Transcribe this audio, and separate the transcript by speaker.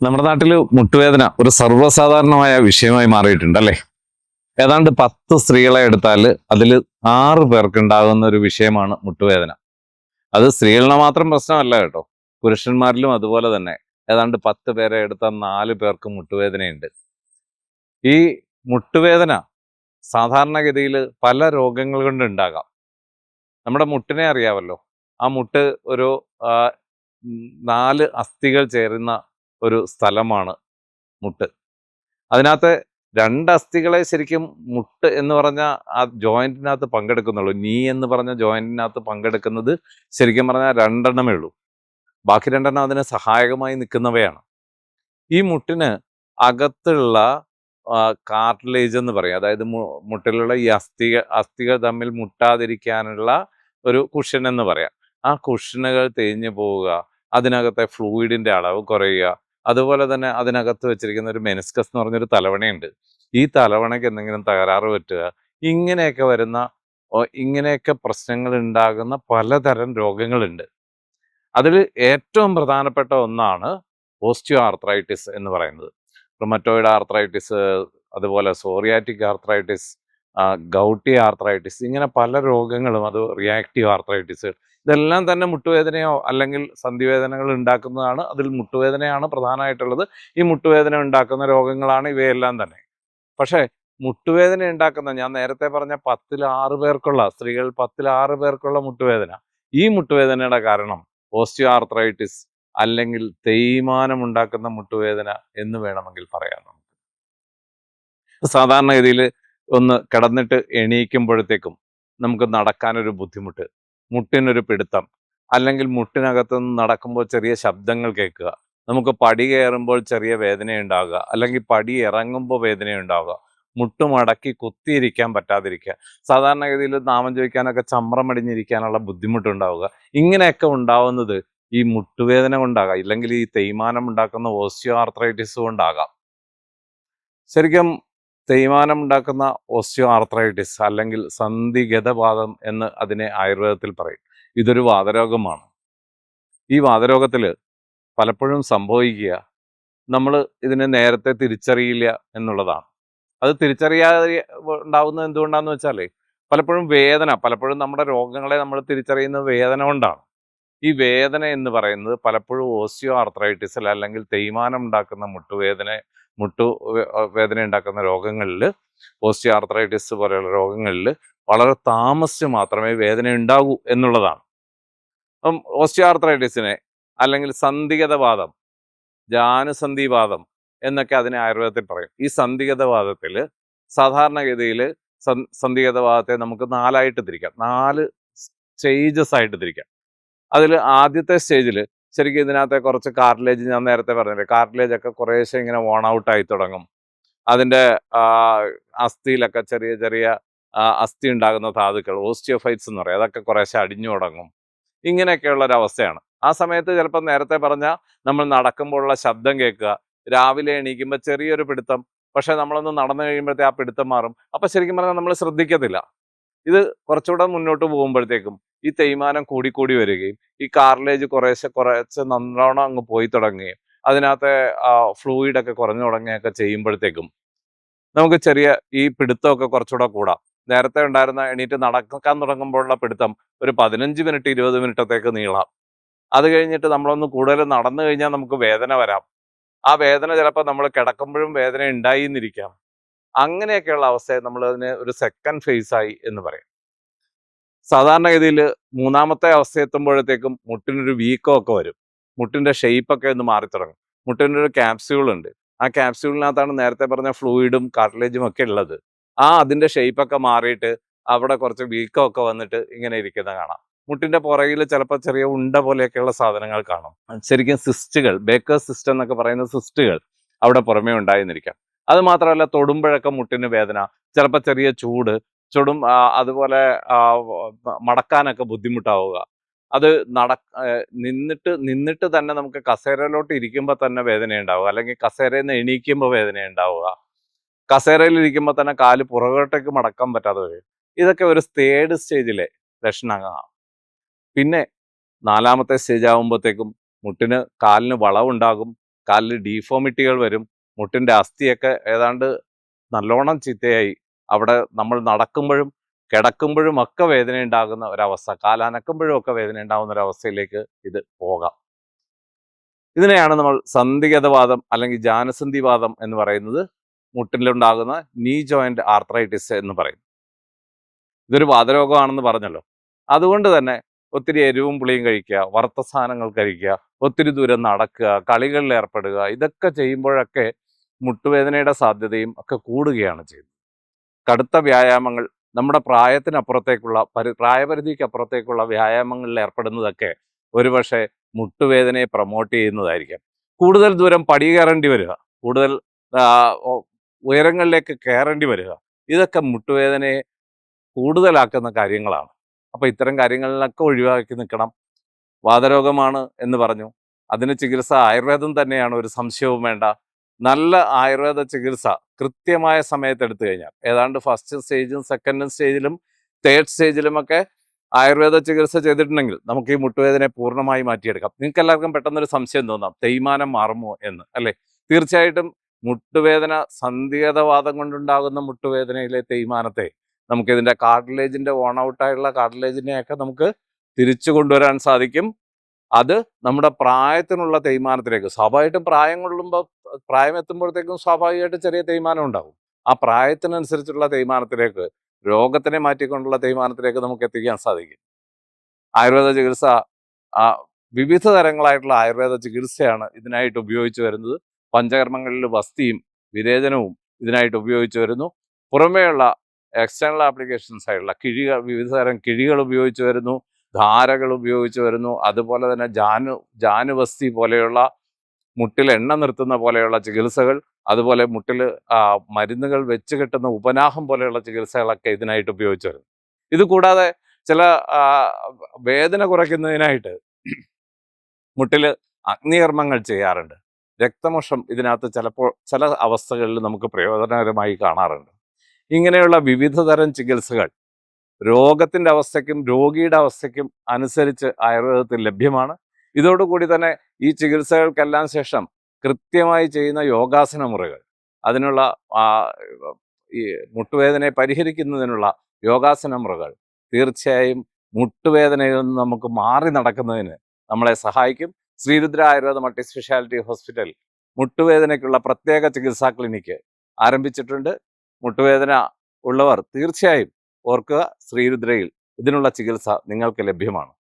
Speaker 1: നമ്മുടെ നാട്ടിൽ മുട്ടുവേദന ഒരു സർവസാധാരണമായ വിഷയമായി മാറിയിട്ടുണ്ട് അല്ലേ? ഏതാണ്ട് പത്ത് സ്ത്രീകളെ എടുത്താൽ അതിൽ ആറ് പേർക്കുണ്ടാകുന്ന ഒരു വിഷയമാണ് മുട്ടുവേദന. അത് സ്ത്രീകളുടെ മാത്രം പ്രശ്നമല്ല കേട്ടോ. പുരുഷന്മാരിലും അതുപോലെ തന്നെ. ഏതാണ്ട് പത്ത് പേരെ എടുത്താൽ നാല് പേർക്ക് മുട്ടുവേദനയുണ്ട്. ഈ മുട്ടുവേദന സാധാരണഗതിയിൽ പല രോഗങ്ങൾ കൊണ്ട് ഉണ്ടാകാം. നമ്മുടെ മുട്ടിനെ അറിയാമല്ലോ. ആ മുട്ട് ഒരു നാല് അസ്ഥികൾ ചേരുന്ന ഒരു സ്ഥലമാണ് മുട്ട്. അതിനകത്ത് രണ്ട് അസ്ഥികളെ ശരിക്കും മുട്ട് എന്ന് പറഞ്ഞ ആ ജോയിന്റിനകത്ത് പങ്കെടുക്കുന്നുള്ളൂ. നീ എന്ന് പറഞ്ഞ ജോയിന്റിനകത്ത് പങ്കെടുക്കുന്നത് ശരിക്കും പറഞ്ഞാൽ രണ്ടെണ്ണമേ ഉള്ളൂ. ബാക്കി രണ്ടെണ്ണം അതിന് സഹായകമായി നിൽക്കുന്നവയാണ്. ഈ മുട്ടിന് അകത്തുള്ള കാർട്ടിലേജ് എന്ന് പറയും. അതായത് മുട്ടിലുള്ള ഈ അസ്ഥിക അസ്ഥികൾ തമ്മിൽ മുട്ടാതിരിക്കാനുള്ള ഒരു കുഷൻ എന്ന് പറയാം. ആ കുഷനുകൾ തേഞ്ഞു പോവുക അതിനകത്തെ ഫ്ലൂയിഡിന്റെ അളവ് കുറയുക അതുപോലെ തന്നെ അതിനകത്ത് വെച്ചിരിക്കുന്ന ഒരു മെനിസ്കസ് എന്ന് പറഞ്ഞൊരു തലവണയുണ്ട്. ഈ തലവണയ്ക്ക് എന്തെങ്കിലും തകരാറ് പറ്റുക ഇങ്ങനെയൊക്കെ വരുന്ന ഇങ്ങനെയൊക്കെ പ്രശ്നങ്ങൾ ഉണ്ടാകുന്ന പലതരം രോഗങ്ങളുണ്ട്. അതിൽ ഏറ്റവും പ്രധാനപ്പെട്ട ഒന്നാണ് ഓസ്റ്റിയോ ആർത്രൈറ്റിസ് എന്ന് പറയുന്നത്. റുമറ്റോയിഡ് ആർത്രൈറ്റിസ് അതുപോലെ സോറിയാറ്റിക് ആർത്രൈറ്റിസ് ഗൗട്ടി ആർത്രൈറ്റിസ് ഇങ്ങനെ പല രോഗങ്ങളും അത് റിയാക്റ്റീവ് ആർത്രൈറ്റിസ് ഇതെല്ലാം തന്നെ മുട്ടുവേദനയോ അല്ലെങ്കിൽ സന്ധിവേദനകൾ ഉണ്ടാക്കുന്നതാണ് അതിൽ മുട്ടുവേദനയാണ് പ്രധാനമായിട്ടുള്ളത്. ഈ മുട്ടുവേദന ഉണ്ടാക്കുന്ന രോഗങ്ങളാണ് ഇവയെല്ലാം തന്നെ. പക്ഷേ മുട്ടുവേദന ഉണ്ടാക്കുന്ന ഞാൻ നേരത്തെ പറഞ്ഞ പത്തിൽ ആറ് പേർക്കുള്ള സ്ത്രീകൾ പത്തിൽ ആറ് പേർക്കുള്ള മുട്ടുവേദന. ഈ മുട്ടുവേദനയുടെ കാരണം ഓസ്റ്റിയോ ആർത്രൈറ്റിസ് അല്ലെങ്കിൽ തേയ്മാനം ഉണ്ടാക്കുന്ന മുട്ടുവേദന എന്ന് വേണമെങ്കിൽ പറയാം നമുക്ക്. സാധാരണഗതിയിൽ ഒന്ന് കിടന്നിട്ട് എണീക്കുമ്പോഴത്തേക്കും നമുക്ക് നടക്കാനൊരു ബുദ്ധിമുട്ട്. മുട്ടിനൊരു പിടുത്തം. അല്ലെങ്കിൽ മുട്ടിനകത്ത് നിന്ന് നടക്കുമ്പോൾ ചെറിയ ശബ്ദങ്ങൾ കേൾക്കുക. നമുക്ക് പടി കയറുമ്പോൾ ചെറിയ വേദനയുണ്ടാകുക അല്ലെങ്കിൽ പടി ഇറങ്ങുമ്പോൾ വേദനയുണ്ടാകുക ഉണ്ടാവുക മുട്ട് മടക്കി കുത്തിയിരിക്കാൻ പറ്റാതിരിക്കുക. സാധാരണഗതിയിൽ നാമം ചോദിക്കാനൊക്കെ ചമ്രമടിഞ്ഞിരിക്കാനുള്ള ബുദ്ധിമുട്ടുണ്ടാവുക. ഇങ്ങനെയൊക്കെ ഉണ്ടാവുന്നത് ഈ മുട്ടുവേദന കൊണ്ടാകാം. ഇല്ലെങ്കിൽ ഈ തേയ്മാനം ഉണ്ടാക്കുന്ന ഓസ്റ്റിയോ ആർത്രൈറ്റിസ് കൊണ്ടാകാം. ശരിക്കും തേയ്മാനം ഉണ്ടാക്കുന്ന ഓസ്റ്റിയോ ആർത്രൈറ്റിസ് അല്ലെങ്കിൽ സന്ധിഗതവാദം എന്ന് അതിനെ ആയുർവേദത്തിൽ പറയും. ഇതൊരു വാതരോഗമാണ്. ഈ വാതരോഗത്തിൽ പലപ്പോഴും സംഭവിക്കുക നമ്മൾ ഇതിനെ നേരത്തെ തിരിച്ചറിയില്ല എന്നുള്ളതാണ്. അത് തിരിച്ചറിയാതെ ഉണ്ടാവുന്നത് എന്തുകൊണ്ടാണെന്ന് വെച്ചാൽ പലപ്പോഴും വേദന പലപ്പോഴും നമ്മുടെ രോഗങ്ങളെ നമ്മൾ തിരിച്ചറിയുന്ന വേദന കൊണ്ടാണ്. ഈ വേദന എന്ന് പറയുന്നത് പലപ്പോഴും ഓസ്റ്റിയോ ആർത്രൈറ്റിസിൽ അല്ലെങ്കിൽ തേയ്മാനം ഉണ്ടാക്കുന്ന മുട്ടുവേദന മുട്ടു വേദന ഉണ്ടാക്കുന്ന രോഗങ്ങളിൽ ഓസ്റ്റിയോ ആർത്രൈറ്റിസ് പോലെയുള്ള രോഗങ്ങളിൽ വളരെ താമസിച്ച് മാത്രമേ വേദന ഉണ്ടാകൂ എന്നുള്ളതാണ്. അപ്പം ഓസ്റ്റിയോ ആർത്രൈറ്റിസിനെ അല്ലെങ്കിൽ സന്ധിഗതവാദം ജാനുസന്ധിവാദം എന്നൊക്കെ അതിനെ ആയുർവേദത്തിൽ പറയും. ഈ സന്ധിഗതവാദത്തിൽ സാധാരണഗതിയിൽ സന്ധിഗതവാദത്തെ നമുക്ക് നാലായിട്ട് തിരിക്കാം. നാല് സ്റ്റേജസ് ആയിട്ട് തിരിക്കാം. അതിൽ ആദ്യത്തെ സ്റ്റേജിൽ ശരിക്കും ഇതിനകത്തെ കുറച്ച് കാർട്ടിലേജ് ഞാൻ നേരത്തെ പറഞ്ഞില്ലേ കാർട്ടിലേജ് ഒക്കെ കുറേശ്ശെ ഇങ്ങനെ വോൺ ഔട്ട് ആയി തുടങ്ങും. അതിന്റെ അസ്ഥിയിലൊക്കെ ചെറിയ ചെറിയ അസ്ഥി ഉണ്ടാകുന്ന ധാതുക്കൾ ഓസ്റ്റിയോഫൈറ്റ്സ് എന്ന് പറയും അതൊക്കെ കുറേശ്ശെ അടിഞ്ഞു തുടങ്ങും. ഇങ്ങനെയൊക്കെയുള്ള ഒരു അവസ്ഥയാണ് ആ സമയത്ത് ചിലപ്പോൾ നേരത്തെ പറഞ്ഞ നമ്മൾ നടക്കുമ്പോഴുള്ള ശബ്ദം കേൾക്കുക രാവിലെ എണീക്കുമ്പോൾ ചെറിയൊരു പിടുത്തം പക്ഷെ നമ്മളൊന്ന് നടന്നു കഴിയുമ്പോഴത്തേ ആ പിടുത്തം മാറും. അപ്പോൾ ശരിക്കും പറഞ്ഞാൽ നമ്മൾ ശ്രദ്ധിക്കത്തില്ല. ഇത് കുറച്ചുകൂടെ മുന്നോട്ട് പോകുമ്പോഴത്തേക്കും ഈ തേയ്മാനം കൂടിക്കൂടി വരികയും ഈ കാർലേജ് കുറേശ്ശെ കുറേശ്ശെ നല്ലോണം അങ്ങ് പോയി തുടങ്ങുകയും അതിനകത്തെ ഫ്ലൂയിഡ് ഒക്കെ കുറഞ്ഞു തുടങ്ങുകയൊക്കെ ചെയ്യുമ്പോഴത്തേക്കും നമുക്ക് ചെറിയ ഈ പിടുത്തമൊക്കെ കുറച്ചുകൂടെ കൂടാം. നേരത്തെ ഉണ്ടായിരുന്ന എണീറ്റ് നടക്കാൻ തുടങ്ങുമ്പോഴുള്ള പിടുത്തം ഒരു പതിനഞ്ച് മിനിറ്റ് ഇരുപത് മിനിറ്റത്തേക്ക് നീളാം. അത് കഴിഞ്ഞിട്ട് നമ്മളൊന്ന് കൂടുതൽ നടന്നു കഴിഞ്ഞാൽ നമുക്ക് വേദന വരാം. ആ വേദന ചിലപ്പോൾ നമ്മൾ കിടക്കുമ്പോഴും വേദന ഉണ്ടായി എന്നിരിക്കാം അങ്ങനെയൊക്കെയുള്ള അവസ്ഥയെ നമ്മൾ അതിനെ ഒരു സെക്കൻഡ് ഫേസ് ആയി എന്ന് പറയും. സാധാരണഗതിയിൽ മൂന്നാമത്തെ അവസ്ഥ എത്തുമ്പോഴത്തേക്കും മുട്ടിനൊരു വീക്കോ ഒക്കെ വരും. മുട്ടിന്റെ ഷെയ്പ്പൊക്കെ ഒന്ന് മാറി തുടങ്ങും. മുട്ടിന്റെ ഒരു ക്യാപ്സ്യൂൾ ഉണ്ട് ആ ക്യാപ്സ്യൂളിനകത്താണ് നേരത്തെ പറഞ്ഞ ഫ്ലൂയിഡും കാർട്ടിലേജും ഒക്കെ ഉള്ളത്. ആ അതിന്റെ ഷെയ്പ്പൊക്കെ മാറിയിട്ട് അവിടെ കുറച്ച് വീക്കോ ഒക്കെ വന്നിട്ട് ഇങ്ങനെ ഇരിക്കുന്ന കാണാം. മുട്ടിന്റെ പുറകിൽ ചിലപ്പോൾ ചെറിയ ഉണ്ട പോലെയൊക്കെയുള്ള സാധനങ്ങൾ കാണും. ശരിക്കും സിസ്റ്റുകൾ ബേക്കേഴ്സ് സിസ്റ്റം എന്നൊക്കെ പറയുന്ന സിസ്റ്റുകൾ അവിടെ പുറമേ ഉണ്ടായിരുന്നിരിക്കാം. അത് മാത്രമല്ല തൊടുമ്പോഴൊക്കെ മുട്ടിന് വേദന ചിലപ്പോൾ ചെറിയ ചൂട് ചുടും അതുപോലെ മടക്കാനൊക്കെ ബുദ്ധിമുട്ടാവുക. അത് നട നിന്നിട്ട് നിന്നിട്ട് തന്നെ നമുക്ക് കസേരയിലോട്ട് ഇരിക്കുമ്പോൾ തന്നെ വേദന ഉണ്ടാവുക അല്ലെങ്കിൽ കസേരയിൽ നിന്ന് എണീക്കുമ്പോൾ വേദന ഉണ്ടാവുക കസേരയിൽ ഇരിക്കുമ്പോൾ തന്നെ കാൽ പുറകോട്ടേക്ക് മടക്കാൻ പറ്റാതെ വരും. ഇതൊക്കെ ഒരു തേർഡ് സ്റ്റേജിലെ ലക്ഷണങ്ങളാണ് പിന്നെ നാലാമത്തെ സ്റ്റേജ് ആകുമ്പോഴത്തേക്കും മുട്ടിന് കാലിന് വളവുണ്ടാകും. കാലിൽ ഡീഫോമിറ്റികൾ വരും. മുട്ടിന്റെ അസ്ഥിയൊക്കെ ഏതാണ്ട് നല്ലോണം ചീത്തയായി. അവിടെ നമ്മൾ നടക്കുമ്പോഴും കിടക്കുമ്പോഴും ഒക്കെ വേദന ഉണ്ടാകുന്ന ഒരവസ്ഥ കാലനക്കുമ്പോഴും ഒക്കെ വേദന ഉണ്ടാകുന്ന ഒരവസ്ഥയിലേക്ക് ഇത് പോകാം. ഇതിനെയാണ് നമ്മൾ സന്ധിഗതവാദം അല്ലെങ്കിൽ ജാനസന്ധിവാദം എന്ന് പറയുന്നത്. മുട്ടിലുണ്ടാകുന്ന നീ ജോയിന്റ് ആർത്രൈറ്റിസ് എന്ന് പറയും. ഇതൊരു വാതരോഗമാണെന്ന് പറഞ്ഞല്ലോ. അതുകൊണ്ട് തന്നെ ഒത്തിരി എരിവും പുളിയും കഴിക്കുക വറുത്ത സാധനങ്ങൾ കഴിക്കുക ഒത്തിരി ദൂരം നടക്കുക കളികളിൽ ഏർപ്പെടുക ഇതൊക്കെ ചെയ്യുമ്പോഴൊക്കെ മുട്ടുവേദനയുടെ സാധ്യതയും ഒക്കെ കൂടുകയാണ് ചെയ്യുന്നത്. കടുത്ത വ്യായാമങ്ങൾ നമ്മുടെ പ്രായത്തിനപ്പുറത്തേക്കുള്ള പരി പ്രായപരിധിക്ക് അപ്പുറത്തേക്കുള്ള വ്യായാമങ്ങളിൽ ഏർപ്പെടുന്നതൊക്കെ ഒരുപക്ഷെ മുട്ടുവേദനയെ പ്രൊമോട്ട് ചെയ്യുന്നതായിരിക്കാം. കൂടുതൽ ദൂരം പടി കയറേണ്ടി വരിക കൂടുതൽ ഉയരങ്ങളിലേക്ക് കയറേണ്ടി വരിക ഇതൊക്കെ മുട്ടുവേദനയെ കൂടുതലാക്കുന്ന കാര്യങ്ങളാണ്. അപ്പോൾ ഇത്തരം കാര്യങ്ങളിലൊക്കെ ഒഴിവാക്കി നിൽക്കണം. വാതരോഗമാണ് എന്ന് പറഞ്ഞു. അതിന് ചികിത്സ ആയുർവേദം തന്നെയാണ് ഒരു സംശയവും വേണ്ട. നല്ല ആയുർവേദ ചികിത്സ കൃത്യമായ സമയത്ത് എടുത്തു കഴിഞ്ഞാൽ. ഏതാണ്ട് ഫസ്റ്റ് സ്റ്റേജും സെക്കൻഡ് സ്റ്റേജിലും തേർഡ് സ്റ്റേജിലുമൊക്കെ ആയുർവേദ ചികിത്സ ചെയ്തിട്ടുണ്ടെങ്കിൽ നമുക്ക് ഈ മുട്ടുവേദനയെ പൂർണമായി മാറ്റിയെടുക്കാം. നിങ്ങൾക്ക് എല്ലാവർക്കും പെട്ടെന്നൊരു സംശയം തോന്നാം. തേയ്മാനം മാറുമോ എന്ന് അല്ലെ? തീർച്ചയായിട്ടും മുട്ടുവേദന സന്ധിഗതവാദം കൊണ്ടുണ്ടാകുന്ന മുട്ടുവേദനയിലെ തേയ്മാനത്തെ നമുക്ക് ഇതിന്റെ കാർട്ടിലേജിന്റെ ഓൺ ഔട്ടായുള്ള കാർട്ടിലേജിനെയൊക്കെ നമുക്ക് തിരിച്ചു കൊണ്ടുവരാൻ സാധിക്കും. അത് നമ്മുടെ പ്രായത്തിനുള്ള തേയ്മാനത്തിലേക്ക് സ്വാഭാവികമായിട്ടും പ്രായം കൊള്ളുമ്പോൾ പ്രായം എത്തുമ്പോഴത്തേക്കും സ്വാഭാവികമായിട്ട് ചെറിയ തേയ്മാനം ഉണ്ടാകും ആ പ്രായത്തിനനുസരിച്ചുള്ള തേയ്മാനത്തിലേക്ക് രോഗത്തിനെ മാറ്റിക്കൊണ്ടുള്ള തേയ്മാനത്തിലേക്ക് നമുക്ക് എത്തിക്കാൻ സാധിക്കും. ആയുർവേദ ചികിത്സ വിവിധ തരങ്ങളായിട്ടുള്ള ആയുർവേദ ചികിത്സയാണ് ഇതിനായിട്ട് ഉപയോഗിച്ചു വരുന്നത്. പഞ്ചകർമ്മങ്ങളിൽ വസ്തിയും വിരേചനവും ഇതിനായിട്ട് ഉപയോഗിച്ചു വരുന്നു. പുറമേയുള്ള എക്സ്റ്റേണൽ ആപ്ലിക്കേഷൻസ് ആയിട്ടുള്ള കിഴികൾ വിവിധ തരം കിഴികൾ ഉപയോഗിച്ച് വരുന്നു. ധാരകൾ ഉപയോഗിച്ച് വരുന്നു. അതുപോലെ തന്നെ ജാനു ജാനുവസ്തി പോലെയുള്ള മുട്ടിൽ എണ്ണ നിർത്തുന്ന പോലെയുള്ള ചികിത്സകൾ അതുപോലെ മുട്ടിൽ മരുന്നുകൾ വെച്ച് കെട്ടുന്ന ഉപനാഹം പോലെയുള്ള ചികിത്സകളൊക്കെ ഇതിനായിട്ട് ഉപയോഗിച്ച് വരുന്നു. ഇത് കൂടാതെ ചില വേദന കുറയ്ക്കുന്നതിനായിട്ട് മുട്ടിൽ അഗ്നികർമ്മങ്ങൾ ചെയ്യാറുണ്ട്. രക്തമോഷം ഇതിനകത്ത് ചിലപ്പോൾ ചില അവസ്ഥകളിൽ നമുക്ക് പ്രയോജനകരമായി കാണാറുണ്ട്. ഇങ്ങനെയുള്ള വിവിധ തരം ചികിത്സകൾ രോഗത്തിന്റെ അവസ്ഥയ്ക്കും രോഗിയുടെ അവസ്ഥയ്ക്കും അനുസരിച്ച് ആയുർവേദത്തിൽ ലഭ്യമാണ്. ഇതോടുകൂടി തന്നെ ഈ ചികിത്സകൾക്കെല്ലാം ശേഷം കൃത്യമായി ചെയ്യുന്ന യോഗാസന മുറകൾ അതിനുള്ള ഈ മുട്ടുവേദനയെ പരിഹരിക്കുന്നതിനുള്ള യോഗാസന മുറകൾ തീർച്ചയായും മുട്ടുവേദനയിൽ നിന്ന് നമുക്ക് മാറി നടക്കുന്നതിന് നമ്മളെ സഹായിക്കും. Sreerudra Ayurveda multi speciality hospital മുട്ടുവേദനയ്ക്കുള്ള പ്രത്യേക ചികിത്സാ ക്ലിനിക്ക് ആരംഭിച്ചിട്ടുണ്ട്. മുട്ടുവേദന ഉള്ളവർ തീർച്ചയായും ഓർക്കുക ശ്രീരുദ്രയിൽ ഇതിനുള്ള ചികിത്സ നിങ്ങൾക്ക് ലഭ്യമാണ്.